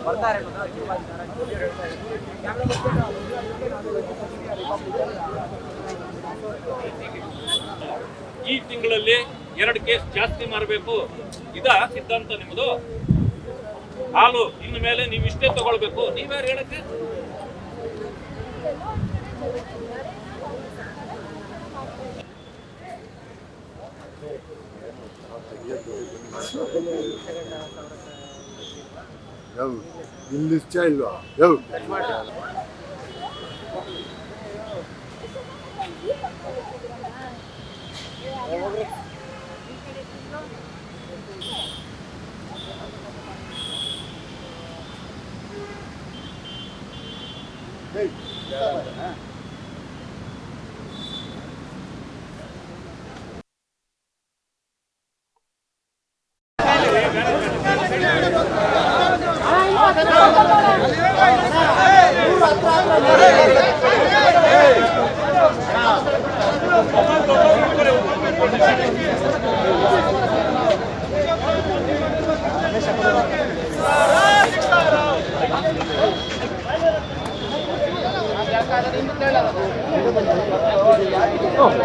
ಬರ್ತಾರೆ ಈ ತಿಂಗಳಲ್ಲಿ ಎರಡು ಕೇಸ್ ಜಾಸ್ತಿ ಮಾಡಬೇಕು ಇದ ಸಿದ್ಧಾಂತ ನಿಮ್ಮದು? ಹಾಲು ಇನ್ನು ಮೇಲೆ ನೀವು ಇಷ್ಟೇ ತಗೊಳ್ಬೇಕು. ನೀವ್ಯಾರು ಹೇಳಕ್ಕೆ? ಹೌದು. ಇಲ್ಲಿ ಇಷ್ಟ ಇಲ್ವಾ? ಹೌದು. Oh.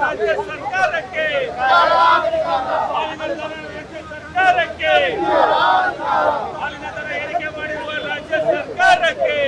ರಾಜ್ಯ ಸರ್ಕಾರಕ್ಕೆ ಸರ್ಕಾರಕ್ಕೆ ಹಾಲಿನ ದರ ಏರಿಕೆ ಮಾಡಿರುವ ರಾಜ್ಯ ಸರ್ಕಾರಕ್ಕೆ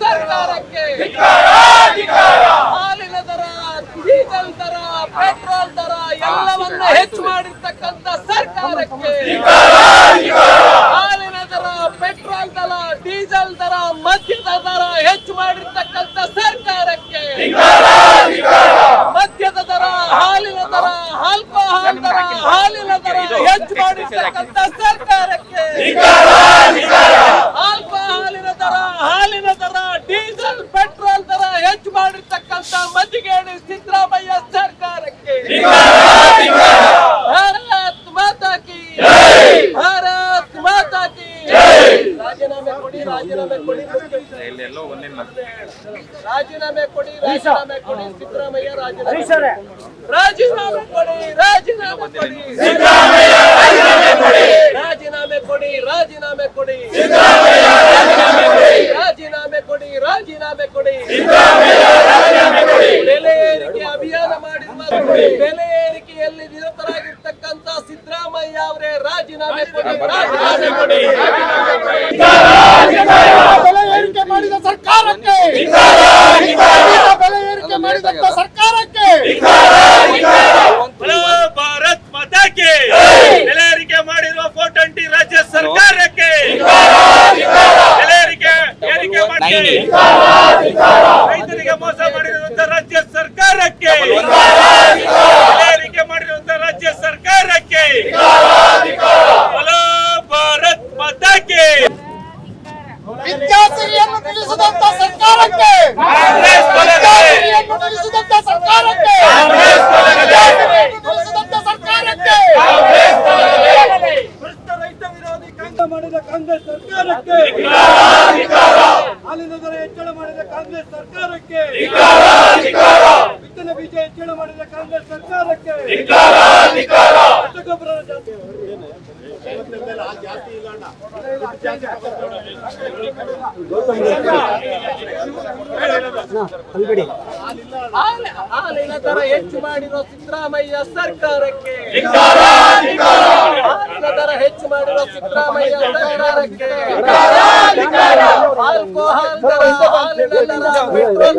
ಸರ್ಕಾರಕ್ಕೆ ಹಾಲಿನ ದರ ಡೀಸೆಲ್ ದರ ಪೆಟ್ರೋಲ್ ದರ ಎಲ್ಲವನ್ನ ಹೆಚ್ಚು ಮಾಡಿರ್ತಕ್ಕಂಥ ಸರ್ಕಾರಕ್ಕೆ ಹಾಲಿನ ದರ ಪೆಟ್ರೋಲ್ ದರ ಡೀಸೆಲ್ ದರ ಮತ್ತಿತರ ದರ ಹೆಚ್ಚು ಮಾಡಿರ್ತಕ್ಕಂಥ ಮಾಡಿರ್ತಕ್ಕಂಥ ಸರ್ಕಾರಕ್ಕೆ. ಆಲ್ಕೋಹಾಲಿನ ದರ ಹಾಲಿನ ದರ ಡೀಸೆಲ್ ಪೆಟ್ರೋಲ್ ದರ ಹೆಚ್ಚು ಮಾಡಿರ್ತಕ್ಕಂಥ ಮದ್ದಿಗೇಡಿ ಸಿದ್ದರಾಮಯ್ಯ ಸರ್ಕಾರಕ್ಕೆ. ಭಾರತ್ ಮಾತಾ ಕಿ ಭಾರತ್ ಮಾತಾ ಕಿ. ರಾಜೀನಾಮೆ ಕೊಡಿ ರಾಜೀನಾಮೆ ಕೊಡಿ ರಾಜೀನಾಮೆ ಕೊಡಿ ರಾಜೀನಾಮೆ ಕೊಡಿ ಸಿದ್ದರಾಮಯ್ಯ ರಾಜೀನಾಮೆ ರಾಜೀನಾಮೆ ಕೊಡಿ ರಾಜೀನಾಮೆ ಕೊಡಿ. ರಾಜೀನಾಮೆ ಕೊಡಿ. ರಾಜೀನಾಮೆ ಕೊಡಿ ರಾಜೀನಾಮೆ ಕೊಡಿ. ರಾಜೀನಾಮೆ ಕೊಡಿ. ಬೆಲೆ ಏರಿಕೆ ಅಭಿಯಾನ ಮಾಡಿದ ಬೆಲೆ ಏರಿಕೆಯಲ್ಲಿ ನಿರತರಾಗಿರ್ತಕ್ಕಂಥ ಸಿದ್ದರಾಮಯ್ಯ ಅವರೇ ರಾಜೀನಾಮೆ ಕೊಡಿ ರಾಜೀನಾಮೆ ಕೊಡಿ. ಸರ್ಕಾರಕ್ಕೆ! ಬೆಲೆ ಏರಿಕೆ ಮಾಡಿದಂತ ಸರ್ಕಾರಕ್ಕೆ! ಭಾರತ್ ಮತಕ್ಕೆ! ಬೆಲೆ ಏರಿಕೆ ಮಾಡಿರುವ ಫೋರ್ ಟ್ವೆಂಟಿ ರಾಜ್ಯ ಸರ್ಕಾರಕ್ಕೆ! ಬೆಲೆ ಏರಿಕೆ ಏರಿಕೆ ಮಾಡಿ ರೈತರಿಗೆ ಮೋಸ ಮಾಡಿರುವಂತ ರಾಜ್ಯ ಸರ್ಕಾರಕ್ಕೆ! ಬೆಲೆ ಏರಿಕೆ ಮಾಡಿರುವಂತ ರಾಜ್ಯ ಸರ್ಕಾರಕ್ಕೆ ಹಲೋ ಭಾರತ್ ಮಾತಾ ಕಿ ವಿದ್ಯಾರ್ಥಿಯನ್ನು ಸರ್ಕಾರಕ್ಕೆ ನಿಲ್ಲಿಸಿದಂತ ಸರ್ಕಾರಕ್ಕೆ ನಿಲ್ಲಿಸಿದಂತ ಸರ್ಕಾರಕ್ಕೆ ಭ್ರಷ್ಟ ರೈತ ವಿರೋಧಿ ಕಾಂಗ್ರೆಸ್ ಮಾಡಿದ ಕಾಂಗ್ರೆಸ್ ಸರ್ಕಾರಕ್ಕೆ ಹಾಲಿನ ದರ ಹೆಚ್ಚಳ ಮಾಡಿದ ಕಾಂಗ್ರೆಸ್ ಸರ್ಕಾರಕ್ಕೆ ಬಿತ್ತನೆ ಬೀಜ ಹೆಚ್ಚಳ ಮಾಡಿದ ಕಾಂಗ್ರೆಸ್ ಸರ್ಕಾರಕ್ಕೆ ರಸಗೊಬ್ಬರ ಜಾತಿ ಹಾಲಿನ ದರ ಹೆಚ್ಚು ಮಾಡಿರೋ ಸಿದ್ದರಾಮಯ್ಯ ಸರ್ಕಾರಕ್ಕೆ. ಹಾಲಿನ ದರ ಹೆಚ್ಚು ಮಾಡಿರೋ ಸಿದ್ದರಾಮಯ್ಯ ಸರ್ಕಾರಕ್ಕೆ. ಆಲ್ಕೋಹಾಲ್ ದರ ಹಾಲಿನ ದರ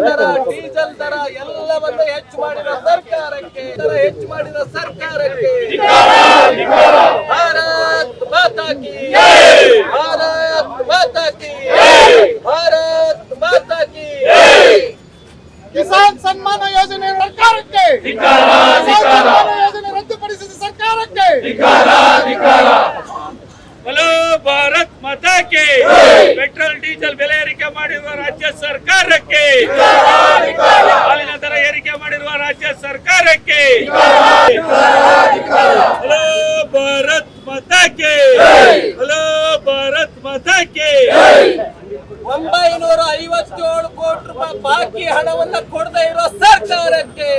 ದರ, ಡೀಸೆಲ್ ದರ ಎಲ್ಲವನ್ನ ಹೆಚ್ಚು ಮಾಡಿರೋ ಸರ್ಕಾರಕ್ಕೆ. ದರ ಹೆಚ್ಚು ಮಾಡಿರೋ ಸರ್ಕಾರಕ್ಕೆ. ಭಾರತ್ ಮಾತಾ ಕಿ ಭಾರತ್ ಮಾತಾ ಕಿ ಭಾರತ್ ಮಾತಾ ಕಿ ಕಿಸಾನ್ ಸನ್ಮಾನ ಯೋಜನೆ ಸರ್ಕಾರಕ್ಕೆ ಕಿಸಾನ್ ಸನ್ಮಾನ ಯೋಜನೆ ರದ್ದುಪಡಿಸಿದ ಸರ್ಕಾರಕ್ಕೆ ಹಲೋ ಭಾರತ್ ಮಾತಾ ಕಿ ಪೆಟ್ರೋಲ್ ಡೀಸೆಲ್ ಬೆಲೆ ಏರಿಕೆ ಮಾಡಿರುವ ರಾಜ್ಯ ಸರ್ಕಾರಕ್ಕೆ ಹಾಲಿನ ದರ ಏರಿಕೆ ಮಾಡಿರುವ ರಾಜ್ಯ ಸರ್ಕಾರಕ್ಕೆ ಹಲೋ ಭಾರತ್ ಮಾತಾ ಕಿ ಹಲೋ ಭಾರತ್ ಮಾತಾ ಕಿ ಒಂಬೈನೂರ ಐವತ್ತೇಳು ಕೋಟಿ ರೂಪಾಯಿ ಬಾಕಿ ಹಣವನ್ನ ಕೊಡದೇ ಇರೋ ಸರ್ಕಾರಕ್ಕೆ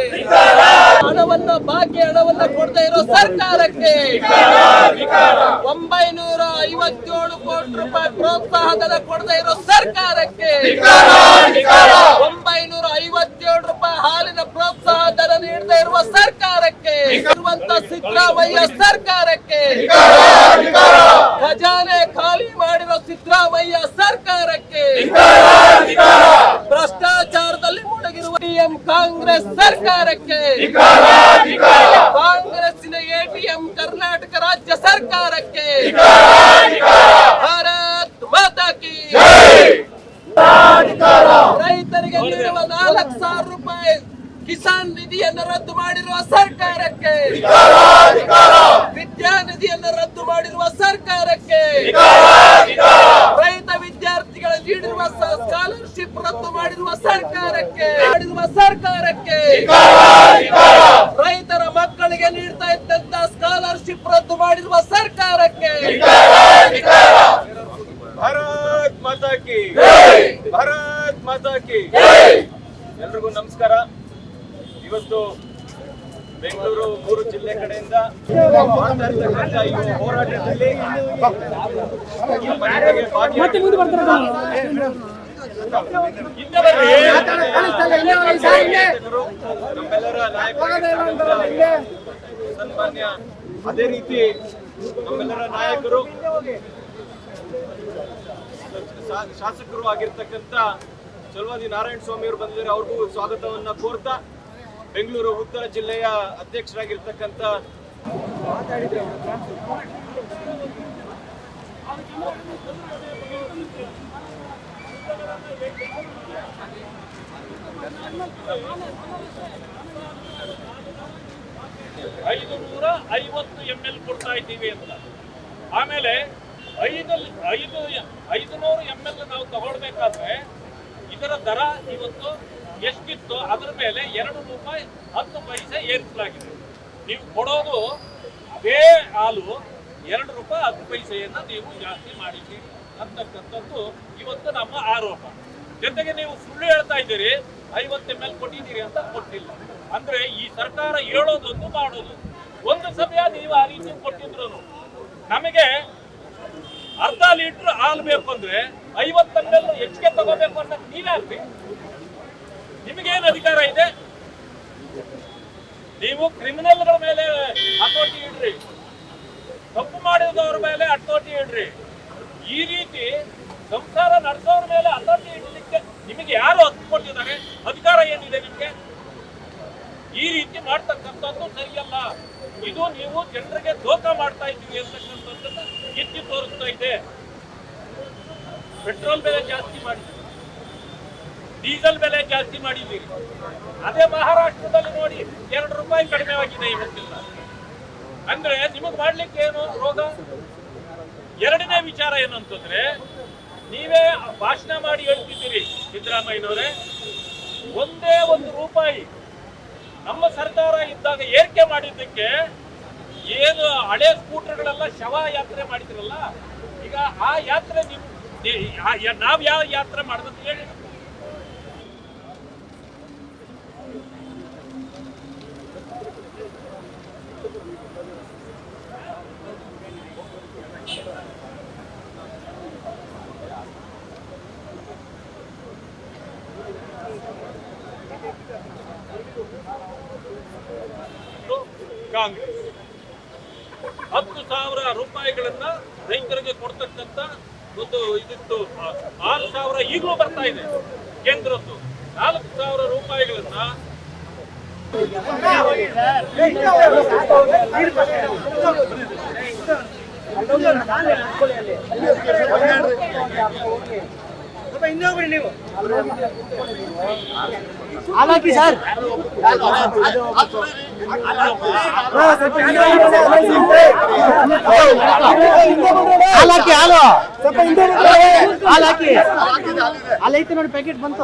ಹಣವನ್ನ ಬಾಕಿ ಹಣವನ್ನ ಕೊಡದೇ ಇರೋ ಸರ್ಕಾರಕ್ಕೆ ಒಂಬೈನೂರ ಐವತ್ತೇಳು ಕೋಟಿ ರೂಪಾಯಿ ಪ್ರೋತ್ಸಾಹಧನ ಕೊಡದೇ ಇರೋ ಸರ್ಕಾರಕ್ಕೆ ಒಂಬೈನೂರ ಐವತ್ತೇಳು ರೂಪಾಯಿ ಹಾಲಿನ ಪ್ರೋತ್ಸಾಹ ಧನ ನೀಡದೇ ಇರುವ ಸರ್ಕಾರಕ್ಕೆ, ಇರುವಂತ ಸಿದ್ದರಾಮಯ್ಯ ಸರ್ಕಾರಕ್ಕೆ, ಖಜಾನೆ ಖಾಲಿ ಮಾಡಿರೋ ಸಿದ್ದರಾಮಯ್ಯ ಸರ್ಕಾರಕ್ಕೆ, ಭ್ರಷ್ಟಾಚಾರದಲ್ಲಿ ಡಿಎಂ ಕಾಂಗ್ರೆಸ್ ಸರ್ಕಾರಕ್ಕೆ. ಕಾಂಗ್ರೆಸ್ಸಿನ ಎಟಿಎಂ ಕರ್ನಾಟಕ ರಾಜ್ಯ ಸರ್ಕಾರಕ್ಕೆ. ಭಾರತ್ ಮಾತಾ ಕಿ. ರೈತರಿಗೆ ನೀಡುವ ನಾಲ್ಕು ಸಾವಿರ ರೂಪಾಯಿ ಕಿಸಾನ್ ನಿಧಿಯನ್ನು ರದ್ದು ಮಾಡಿರುವ ಸರ್ಕಾರಕ್ಕೆ. ವಿದ್ಯಾನಿಧಿಯನ್ನು ರದ್ದು ಮಾಡಿರುವ ಸರ್ಕಾರಕ್ಕೆ. ರೈತ ವಿದ್ಯಾರ್ಥಿಗಳ ನೀಡಿರುವ ಸ್ಕಾಲರ್ಶಿಪ್ ರದ್ದು ಮಾಡಿರುವ ಮಾಡಿರುವ ಸರ್ಕಾರಕ್ಕೆ ರೈತರ ಮಕ್ಕಳಿಗೆ ನೀಡ್ತಾ ಇದ್ದಂತ ಸ್ಕಾಲರ್ಶಿಪ್ ರದ್ದು ಮಾಡಿರುವ ಸರ್ಕಾರಕ್ಕೆ ಭಾರತ್ ಮಾತಾ ಕಿ ಭಾರತ್ ಮಾತಾ ಕಿ ಎಲ್ರಿಗೂ ನಮಸ್ಕಾರ. ಇವತ್ತು ಬೆಂಗಳೂರು ಮೂರು ಜಿಲ್ಲೆ ಕಡೆಯಿಂದ ಮಾಡ್ತಾ ಇರ್ತಕ್ಕಂಥ ಈ ಹೋರಾಟದಲ್ಲಿ ಹಿಂದೆ ಅದೇ ರೀತಿ ನಮ್ಮೆಲ್ಲರ ನಾಯಕರು ಶಾಸಕರು ಆಗಿರ್ತಕ್ಕಂಥ ಚಲವಾದಿ ನಾರಾಯಣ ಸ್ವಾಮಿ ಅವರು ಬಂದಿದ್ದಾರೆ, ಅವ್ರಿಗೂ ಸ್ವಾಗತವನ್ನ ಕೋರ್ತಾ ಬೆಂಗಳೂರು ಉತ್ತರ ಜಿಲ್ಲೆಯ ಅಧ್ಯಕ್ಷರಾಗಿರ್ತಕ್ಕಂಥ ಐದು ನೂರ ಐವತ್ತು ಎಂ ಎಲ್ ಕೊಡ್ತಾ ಇದ್ದೀವಿ ಅಂತ. ಆಮೇಲೆ ಐದು ಐದು ಐದು ನೂರು ಎಂ ಎಲ್ ನಾವು ತಗೊಳ್ಬೇಕಾದ್ರೆ ಇದರ ದರ ಇವತ್ತು ಎಷ್ಟಿತ್ತು? ಅದರ ಮೇಲೆ ಎರಡು ರೂಪಾಯಿ ಹತ್ತು ಪೈಸೆ ಏರಿಸಲಾಗಿದೆ. ನೀವು ಕೊಡೋದು ಅದೇ ಹಾಲು ಎರಡು ರೂಪಾಯಿ ಹತ್ತು ಪೈಸೆಯನ್ನ ನೀವು ಜಾಸ್ತಿ ಮಾಡಿದ್ದೀರಿ ಅಂತಕ್ಕಂಥದ್ದು ಇವತ್ತು ನಮ್ಮ ಆರೋಪ. ಜೊತೆಗೆ ನೀವು ಸುಳ್ಳು ಹೇಳ್ತಾ ಇದ್ದೀರಿ, ಐವತ್ತು ಎಂ ಎಲ್ ಕೊಟ್ಟಿದ್ದೀರಿ ಅಂತ ಕೊಟ್ಟಿಲ್ಲ. ಅಂದ್ರೆ ಈ ಸರ್ಕಾರ ಹೇಳೋದೊಂದು ಮಾಡೋದು. ಒಂದು ಸಮಯ ನೀವು ಆ ರೀತಿ ಕೊಟ್ಟಿದ್ರು ನಮಗೆ ಅರ್ಧ ಲೀಟರ್ ಹಾಲು ಬೇಕು ಅಂದ್ರೆ ಐವತ್ತು ಎಂ ಎಲ್ ಹೆಚ್ಚಿಗೆ ತಗೋಬೇಕು ಅನ್ನೋದು ನೀವ್ಯಾಕ್ರಿ ನಿಮಗೇನು ಅಧಿಕಾರ ಇದೆ? ನೀವು ಕ್ರಿಮಿನಲ್ಗಳ ಮೇಲೆ ಹತೋಟಿ ಇಡ್ರಿ. ತಪ್ಪು ಮಾಡಿದವ್ರ ಮೇಲೆ ಹತೋಟಿ ಇಡ್ರಿ. ಈ ರೀತಿ ಸಂಸಾರ ನಡೆಸೋರ ಮೇಲೆ ಹತೋಟಿ ಇಡಲಿಕ್ಕೆ ನಿಮಗೆ ಯಾರು ಹತ್ತು ಕೊಟ್ಟಿದ್ದಾರೆ? ಈ ರೀತಿ ಮಾಡ್ತಕ್ಕಂಥದ್ದು ಸರಿಯಲ್ಲ. ಇದು ನೀವು ಜನರಿಗೆ ದೋಖ ಮಾಡ್ತಾ ಇದ್ದೀವಿ ಅಂತಕ್ಕಂಥದ್ದನ್ನ ಎತ್ತಿ ತೋರಿಸ್ತಾ ಇದೆ. ಪೆಟ್ರೋಲ್ ಬೆಲೆ ಜಾಸ್ತಿ ಮಾಡಿದ್ದೀವಿ ಡೀಸೆಲ್ ಬೆಲೆ ಜಾಸ್ತಿ ಮಾಡಿದ್ದೀರಿ. ಅದೇ ಮಹಾರಾಷ್ಟ್ರದಲ್ಲಿ ನೋಡಿ, ಎರಡು ರೂಪಾಯಿ ಕಡಿಮೆ ಆಗಿದೆ ಇವತ್ತಿಲ್ಲ. ಅಂದ್ರೆ ನಿಮಗ್ ಮಾಡ್ಲಿಕ್ಕೆ ಏನು ರೋಗ? ಎರಡನೇ ವಿಚಾರ ಏನು ಅಂತಂದ್ರೆ, ನೀವೇ ಭಾಷಣ ಮಾಡಿ ಹೇಳ್ತಿದ್ದೀರಿ ಸಿದ್ದರಾಮಯ್ಯನವರೇ, ಒಂದೇ ಒಂದು ರೂಪಾಯಿ ನಮ್ಮ ಸರ್ಕಾರ ಇದ್ದಾಗ ಏರಿಕೆ ಮಾಡಿದ್ದಕ್ಕೆ ಏನು ಹಳೆ ಸ್ಕೂಟರ್ಗಳೆಲ್ಲ ಶವ ಯಾತ್ರೆ ಮಾಡಿದ್ರಲ್ಲ, ಈಗ ಆ ಯಾತ್ರೆ ನೀವು ನಾವ್ ಯಾವ ಯಾತ್ರೆ ಮಾಡಿದಂತ ಹೇಳಿ ಕಾಂಗ್ರೆಸ್ ಹತ್ತು ಸಾವಿರ ರೂಪಾಯಿಗಳನ್ನ ರೈತರಿಗೆ ಕೊಡ್ತಕ್ಕಂತ ಒಂದು ಇದಿತ್ತು ಆರು ಸಾವಿರ ಈಗಲೂ ಬರ್ತಾ ಇದೆ. ಕೇಂದ್ರದ್ದು ನಾಲ್ಕು ಸಾವಿರ ರೂಪಾಯಿಗಳನ್ನ ಹಾಲಾಕಿ ಹಾಲು ಸ್ವಲ್ಪ ಹಿಂದೆ ಹಾಲಾಕಿ ಹಾಲೈತೆ ನೋಡಿ ಪ್ಯಾಕೆಟ್ ಬಂತು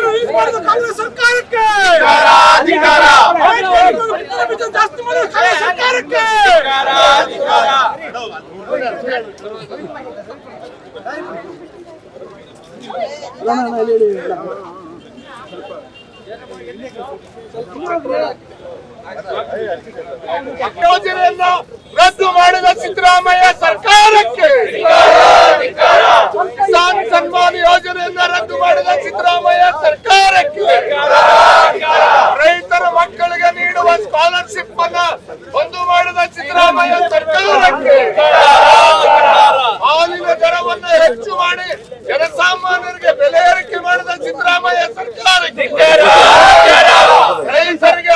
ಯೋಜನೆಯನ್ನ ರದ್ದು ಮಾಡಿದ ಸಿದ್ದರಾಮಯ್ಯ ಸರ್ಕಾರಕ್ಕೆ ಕಿಸಾನ್ ಸನ್ಮಾನ್ ಯೋಜನೆಯನ್ನ ರದ್ದು ಮಾಡಿದ ಸಿದ್ದರಾಮಯ್ಯ ಸರ್ಕಾರಕ್ಕೆ ರೈತರ ಮಕ್ಕಳಿಗೆ ನೀಡುವ ಸ್ಕಾಲರ್ಶಿಪ್ ಅನ್ನ ಬಂದು ಮಾಡಿದ ಸಿದ್ದರಾಮಯ್ಯ ಸರ್ಕಾರಕ್ಕೆ ಹಾಲಿನ ದರವನ್ನು ಹೆಚ್ಚು ಮಾಡಿ ಜನಸಾಮಾನ್ಯರಿಗೆ ಬೆಲೆ ಏರಿಕೆ ಮಾಡಿದ ಸಿದ್ದರಾಮಯ್ಯ ಸರ್ಕಾರಕ್ಕೆ ರೈತರಿಗೆ